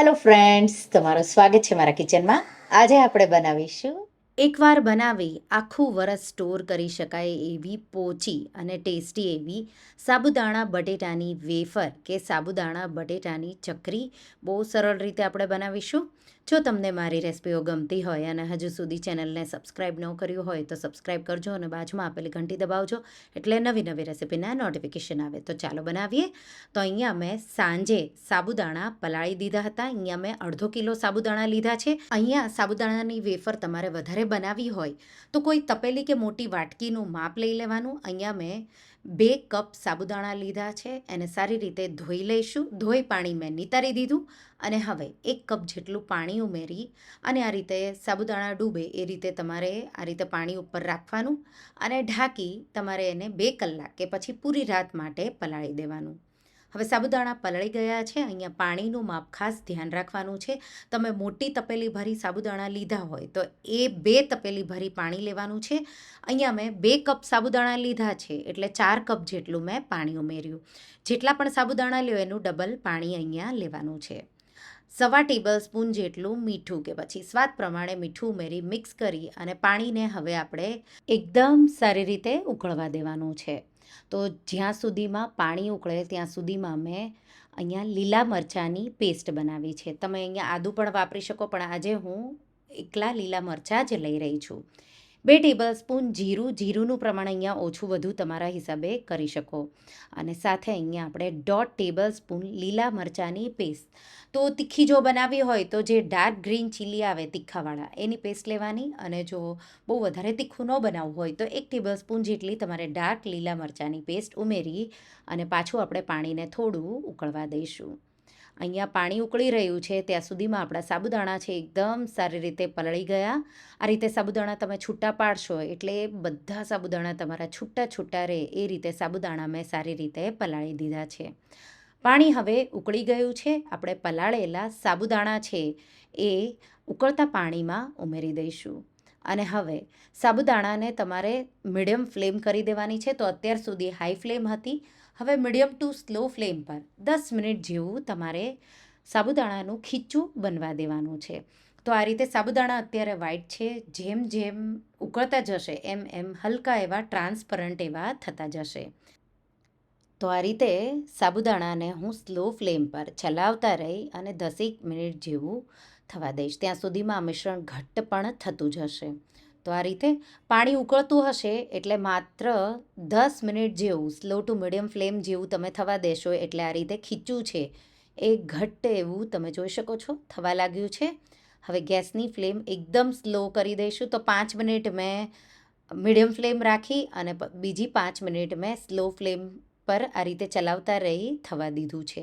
Hello friends તમારું સ્વાગત છે મારા કિચનમાં આજે આપણે બનાવીશું એકવાર બનાવી આખું વરસ સ્ટોર કરી શકાય એવી પોચી અને ટેસ્ટી એવી સાબુદાણા બટેટાની વેફર કે સાબુદાણા બટેટાની ચકરી. બહુ સરળ રીતે આપણે બનાવીશું. જો તમને મારી રેસિપીઓ ગમતી હોય અને હજુ સુધી ચેનલને સબસ્ક્રાઈબ ન કર્યું હોય તો સબસ્ક્રાઈબ કરજો અને બાજુમાં આપેલી ઘંટી દબાવજો એટલે નવી નવી રેસિપીના નોટિફિકેશન આવે. તો ચાલો બનાવીએ. તો અહીંયા મેં સાંજે સાબુદાણા પલાળી દીધા હતા. અહીંયા મેં અડધો કિલો સાબુદાણા લીધા છે. અહીંયા સાબુદાણાની વેફર તમારે વધારે બનાવી હોય તો કોઈ તપેલી કે મોટી વાટકીનું માપ લઈ લેવાનું. અહીંયા મેં બે કપ સાબુદાણા લીધા છે. એને સારી રીતે ધોઈ લઈશું. ધોઈ પાણી મેં નિતારી દીધું. અને હવે એક કપ જેટલું પાણી ઉમેરી અને આ રીતે સાબુદાણા ડૂબે એ રીતે તમારે આ રીતે પાણી ઉપર રાખવાનું અને ઢાંકી તમારે એને બે કલાક કે પછી પૂરી રાત માટે પલાળી દેવાનું. હવે સાબુદાણા પલળી ગયા છે, અહીંયા પાણીનું માપ ખાસ ધ્યાન રાખવાનું છે. તમે મોટી તપેલી ભરી સાબુદાણા લીધા હોય તો એ બે તપેલી ભરી પાણી લેવાનું છે. અહીંયા મેં બે કપ સાબુદાણા લીધા છે, એટલે ચાર કપ જેટલું મેં પાણી ઉમેર્યું. જેટલા પણ સાબુદાણા લ્યો એનું ડબલ પાણી અહીંયા લેવાનું છે. સવા ટેબલ સ્પૂન જેટલું મીઠું કે પછી સ્વાદ પ્રમાણે મીઠું ઉમેરી મિક્સ કરી અને પાણીને હવે આપણે એકદમ સારી રીતે ઉકળવા દેવાનું છે. તો જ્યાં સુધીમાં પાણી ઉકળે ત્યાં સુધીમાં મેં અહીંયા લીલા મરચાંની પેસ્ટ બનાવી છે. તમે અહીંયા આદું પણ વાપરી શકો, પણ આજે હું એકલા લીલા મરચાં જ લઈ રહી છું. બે ટેબલ સ્પૂન જીરું, જીરુંનું પ્રમાણ અહીંયા ઓછું વધુ તમારા હિસાબે કરી શકો. અને સાથે અહીંયા આપણે દોઢ ટેબલ સ્પૂન લીલા મરચાંની પેસ્ટ. તો તીખી જો બનાવવી હોય તો જે ડાર્ક ગ્રીન ચીલી આવે તીખાવાળા, એની પેસ્ટ લેવાની અને જો બહુ વધારે તીખું ન બનાવવું હોય તો એક ટેબલ સ્પૂન જેટલી તમારે ડાર્ક લીલા મરચાંની પેસ્ટ ઉમેરી અને પાછું આપણે પાણીને થોડું ઉકળવા દઈશું. અહીંયા પાણી ઉકળી રહ્યું છે, ત્યાં સુધીમાં આપણા સાબુદાણા છે એકદમ સારી રીતે પલળી ગયા. આ રીતે સાબુદાણા તમે છૂટા પાડશો એટલે બધા સાબુદાણા તમારા છૂટા છૂટા રહે, એ રીતે સાબુદાણા મેં સારી રીતે પલાળી દીધા છે. પાણી હવે ઉકળી ગયું છે, આપણે પલાળેલા સાબુદાણા છે એ ઉકળતા પાણીમાં ઉમેરી દઈશું. અને હવે સાબુદાણાને તમારે મીડિયમ ફ્લેમ કરી દેવાની છે તો અત્યાર સુધી હાઈ ફ્લેમ હતી. હવે મીડિયમ ટુ સ્લો ફ્લેમ પર દસ મિનિટ જેવું તમારે સાબુદાણાનું ખીચું બનવા દેવાનું છે. તો આ રીતે સાબુદાણા અત્યારે વ્હાઈટ છે, જેમ જેમ ઉકળતા જશે એમ એમ હલકા એવા ટ્રાન્સપરન્ટ એવા થતા જશે. તો આ રીતે સાબુદાણાને હું સ્લો ફ્લેમ પર ચલાવતા રહી અને દસેક મિનિટ જેવું થવા દઈશ. ત્યાં સુધીમાં મિશ્રણ ઘટ્ટ પણ થતું જશે તો આ રીતે પાણી ઉકળતું હશે એટલે માત્ર દસ મિનિટ જેવું સ્લો ટુ મીડિયમ ફ્લેમ જેવું તમે થવા દેશો એટલે આ રીતે ખીચું છે. એ ઘટ્ટ એવું તમે જોઈ શકો છો, થવા લાગ્યું છે. હવે ગેસની ફ્લેમ એકદમ સ્લો કરી દઈશું તો પાંચ મિનિટ મેં મીડિયમ ફ્લેમ રાખી અને બીજી પાંચ મિનિટ મેં સ્લો ફ્લેમ પર આ રીતે ચલાવતા રહી થવા દીધું છે.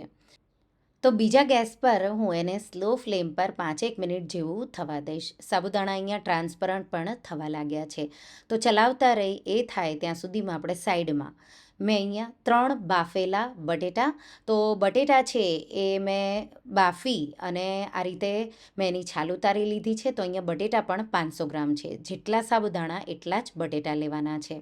તો બીજા ગેસ પર હું એને સ્લો ફ્લેમ પર પાંચેક મિનિટ જેવું થવા દઈશ. સાબુદાણા અહીંયા ટ્રાન્સપરન્ટ પણ થવા લાગ્યા છે. તો ચલાવતા રહી, એ થાય ત્યાં સુધીમાં આપણે સાઈડમાં. મેં અહીંયા ત્રણ બાફેલા બટેટા. તો બટેટા છે એ મેં બાફી અને આ રીતે મેં એની છાલ ઉતારી લીધી છે. તો અહીંયા બટેટા પણ પાંચસો ગ્રામ છે. જેટલા સાબુદાણા એટલા જ બટેટા લેવાના છે.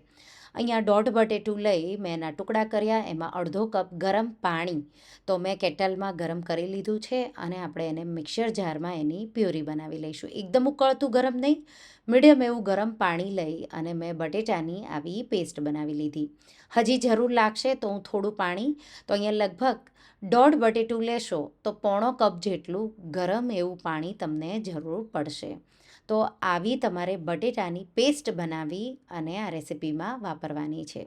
અહીંયા દોઢ બટેટું લઈ મેં એના ટુકડા કર્યા. એમાં અડધો કપ ગરમ પાણી તો મેં કેટલમાં ગરમ કરી લીધું છે અને આપણે એને મિક્સર જારમાં એની પ્યોરી બનાવી લઈશું. એકદમ ઉકળતું ગરમ નહીં. મીડિયમ એવું ગરમ પાણી લઈ અને મેં બટેટાની આવી પેસ્ટ બનાવી લીધી. હજી જરૂર લાગશે તો હું થોડું પાણી, તો અહીંયા લગભગ દોઢ બટેટું લેશો, તો પોણો કપ જેટલું ગરમ એવું પાણી તમને જરૂર પડશે. તો આવી તમારે બટેટાની પેસ્ટ બનાવી અને આ રેસિપીમાં વાપરવાની છે.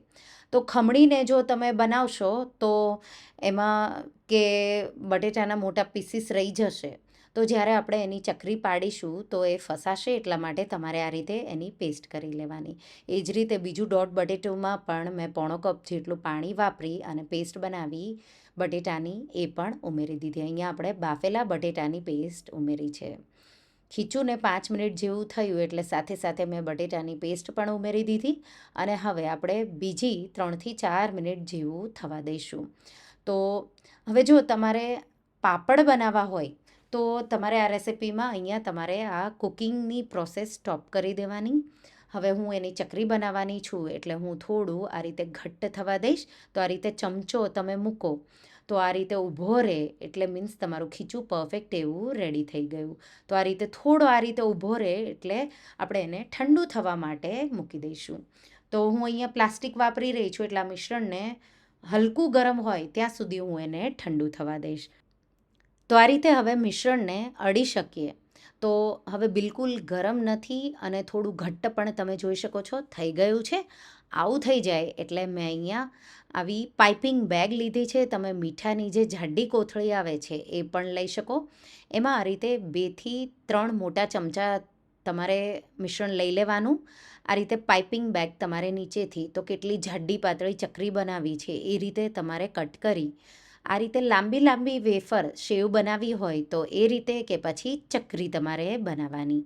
તો ખમણીને જો તમે બનાવશો તો એમાં કે બટેટાના મોટા પીસીસ રહી જશે તો જ્યારે આપણે એની ચકરી પાડીશું, તો એ ફસાશે એટલા માટે તમારે આ રીતે એની પેસ્ટ કરી લેવાની. એ જ રીતે બીજું દોઢ બટેટોમાં પણ મેં પોણો કપ જેટલું પાણી વાપરી અને પેસ્ટ બનાવી. બટેટાની એ પણ ઉમેરી દીધી. અહીંયા આપણે બાફેલા બટેટાની પેસ્ટ ઉમેરી છે. ખીચું ને પાંચ મિનિટ જેવું થયું એટલે સાથે સાથે મેં બટેટાની પેસ્ટ પણ ઉમેરી દીધી અને હવે આપણે બીજી ત્રણથી ચાર મિનિટ જેવું થવા દઈશું. તો હવે જો તમારે પાપડ બનાવવા હોય તો તમારે આ રેસિપીમાં અહીંયા તમારે આ કુકિંગની પ્રોસેસ સ્ટોપ કરી દેવાની. હવે હું એની ચકરી બનાવવાની છું, એટલે હું થોડું આ રીતે ઘટ્ટ થવા દઈશ. તો આ રીતે ચમચો તમે મૂકો. તો આ રીતે ઊભો રહે, એટલે મીન્સ તમારું ખીચું પરફેક્ટ એવું રેડી થઈ ગયું. તો આ રીતે થોડો આ રીતે ઊભો રહે, એટલે આપણે એને ઠંડુ થવા માટે મૂકી દઈશું. તો હું અહીંયા પ્લાસ્ટિક વાપરી રહી છું, એટલે આ મિશ્રણને હલકું ગરમ હોય ત્યાં સુધી હું એને ઠંડુ થવા દઈશ. તો આ રીતે હવે મિશ્રણને અડી શકીએ. તો હવે બિલકુલ ગરમ નથી અને થોડું ઘટ્ટ પણ તમે જોઈ શકો છો, થઈ ગયું છે. આવું થઈ જાય એટલે મેં અહીંયા આવી પાઇપિંગ બેગ લીધી છે. તમે મીઠાની જે જાડી કોથળી આવે છે એ પણ લઈ શકો. એમાં આ રીતે બેથી ત્રણ મોટા ચમચા તમારે મિશ્રણ લઈ લેવાનું. આ રીતે પાઇપિંગ બેગ તમારે નીચેથી, તો કેટલી જાડી પાતળી ચકરી બનાવી છે એ રીતે તમારે કટ કરી આ રીતે લાંબી લાંબી વેફર શેવ બનાવી હોય તો એ રીતે કે પછી ચકરી તમારે બનાવવાની.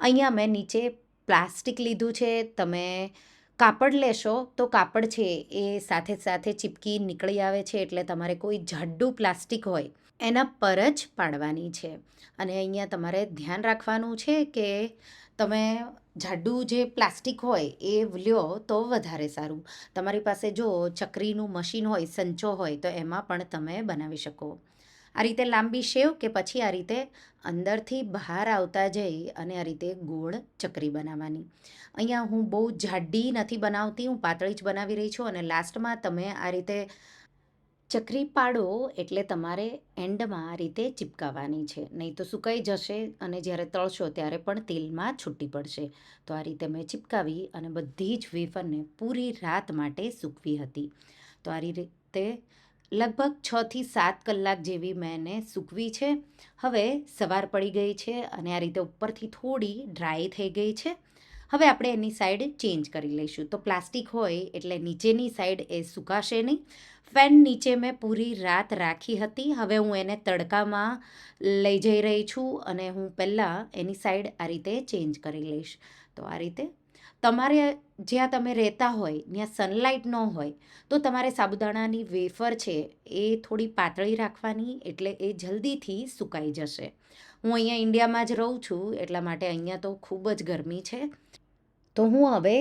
અહીંયા મેં નીચે પ્લાસ્ટિક લીધું છે, તમે કાપડ લેશો તો કાપડ છે, એ સાથે સાથે ચીપકી નીકળી આવે છે એટલે તમારે કોઈ જાડું પ્લાસ્ટિક હોય એના પર જ પાડવાની છે. અને અહીંયા તમારે ધ્યાન રાખવાનું છે કે તમે જાડું જે પ્લાસ્ટિક હોય એ લ્યો તો વધારે સારું. તમારી પાસે જો ચકરીનું મશીન હોય, સંચો હોય, તો એમાં પણ તમે બનાવી શકો. આ રીતે લાંબી શેવ કે પછી આ રીતે અંદરથી બહાર આવતા જઈ અને આ રીતે ગોળ ચકરી બનાવવાની. અહીંયા હું બહુ જાડી નથી બનાવતી, હું પાતળી જ બનાવી રહી છું અને લાસ્ટમાં તમે આ રીતે ચકરી પાડો એટલે તમારે એન્ડમાં આ રીતે ચિપકાવવાની છે. નહીં તો સુકાઈ જશે અને જ્યારે તળશો ત્યારે પણ તેલમાં છૂટી પડશે. તો આ રીતે મેં ચિપકાવી અને બધી જ વેફરને પૂરી રાત માટે સૂકવી હતી. તો આ રીતે લગભગ છથી સાત કલાક જેવી મેં એને સૂકવી છે. હવે સવાર પડી ગઈ છે અને આ રીતે ઉપરથી થોડી ડ્રાય થઈ ગઈ છે. હવે આપણે એની સાઈડ ચેન્જ કરી લઈશું. તો પ્લાસ્ટિક હોય એટલે નીચેની સાઈડ એ સુકાશે નહીં. ફેન નીચે મેં પૂરી રાત રાખી હતી. હવે હું એને તડકામાં લઈ જઈ રહી છું અને હું પહેલાં એની સાઈડ આ રીતે ચેન્જ કરી લઈશ. તો આ રીતે. તમારે જ્યાં તમે રહેતા હોય, ત્યાં સનલાઇટ ન હોય, તો તમારે સાબુદાણાની વેફર છે એ થોડી પાતળી રાખવાની એટલે એ જલ્દીથી સુકાઈ જશે. હું અહીંયા ઇન્ડિયામાં જ રહું છું, એટલા માટે અહીંયા તો ખૂબ જ ગરમી છે. તો હું હવે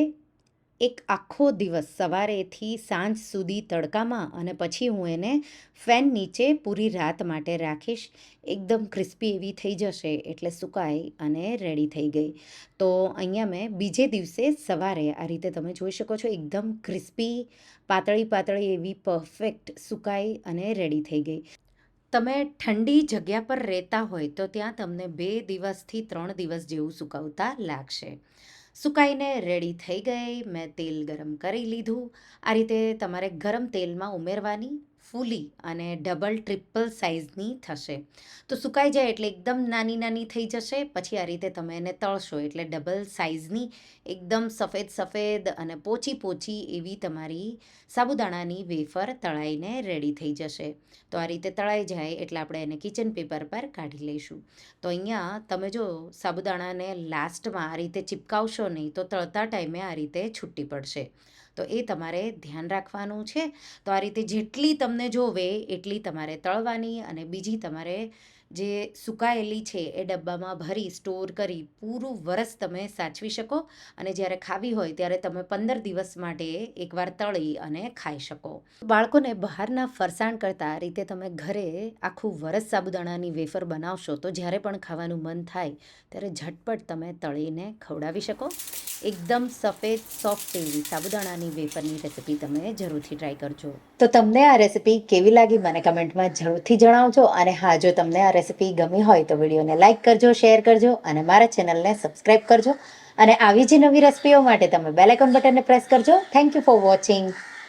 એક આખો દિવસ સવારેથી સાંજ સુધી તડકામાં અને પછી હું એને ફેન નીચે પૂરી રાત માટે રાખીશ. એકદમ ક્રિસ્પી એવી થઈ જશે એટલે સુકાઈ અને રેડી થઈ ગઈ. તો અહીંયા મેં બીજે દિવસે સવારે આ રીતે તમે જોઈ શકો છો એકદમ ક્રિસ્પી, પાતળી પાતળી એવી પરફેક્ટ સુકાઈ અને રેડી થઈ ગઈ. તમે ઠંડી જગ્યા પર રહેતા હોય તો ત્યાં તમને બે દિવસથી ત્રણ દિવસ જેવું સુકાવતા લાગશે. સુકાઈને રેડી થઈ ગઈ, મેં તેલ ગરમ કરી લીધું. આ રીતે તમારે ગરમ તેલમાં ઉમેરવાની ફૂલી અને ડબલ ટ્રિપલ સાઇઝની થશે. તો સુકાઈ જાય એટલે એકદમ નાની નાની થઈ જશે. પછી આ રીતે તમે એને તળશો એટલે ડબલ સાઇઝની એકદમ સફેદ સફેદ અને પોચી પોચી એવી તમારી સાબુદાણાની વેફર તળાઈને રેડી થઈ જશે. તો આ રીતે તળાઈ જાય એટલે આપણે એને કિચન પેપર પર કાઢી લઈશું. તો અહીંયા તમે જો સાબુદાણાને લાસ્ટમાં આ રીતે ચિપકાવશો નહીં તો તળતા ટાઈમે આ રીતે છૂટી પડશે. તો એ તમારે ધ્યાન રાખવાનું છે. તો આ રીતે જેટલી તમને જોવે એટલી તમારે તળવાની અને બીજી તમારે જે સુકાયેલી છે એ ડબ્બામાં ભરી, સ્ટોર કરી, પૂરું વરસ તમે સાચવી શકો અને જ્યારે ખાવી હોય ત્યારે તમે પંદર દિવસ માટે એકવાર તળી અને ખાઈ શકો. બાળકોને બહારના ફરસાણ કરતાં રીતે તમે ઘરે આખું વરસ સાબુદાણાની વેફર બનાવશો તો જ્યારે પણ ખાવાનું મન થાય ત્યારે ઝટપટ તમે તળીને ખવડાવી શકો. એકદમ સફેદ સોફ્ટ એવી સાબુદાણાની વેફરની રેસિપી તમે જરૂરથી ટ્રાય કરજો. તો તમને આ રેસિપી કેવી લાગી મને કમેન્ટમાં જરૂરથી જણાવજો અને હા, જો તમને આ રેસિપી ગમી હોય તો વિડીયોને લાઇક કરજો, શેર કરજો અને મારા ચેનલને સબસ્ક્રાઈબ કરજો. અને આવી જ નવી રેસિપીઓ માટે તમે બેલ આઇકોન બટનને પ્રેસ કરજો. Thank you for watching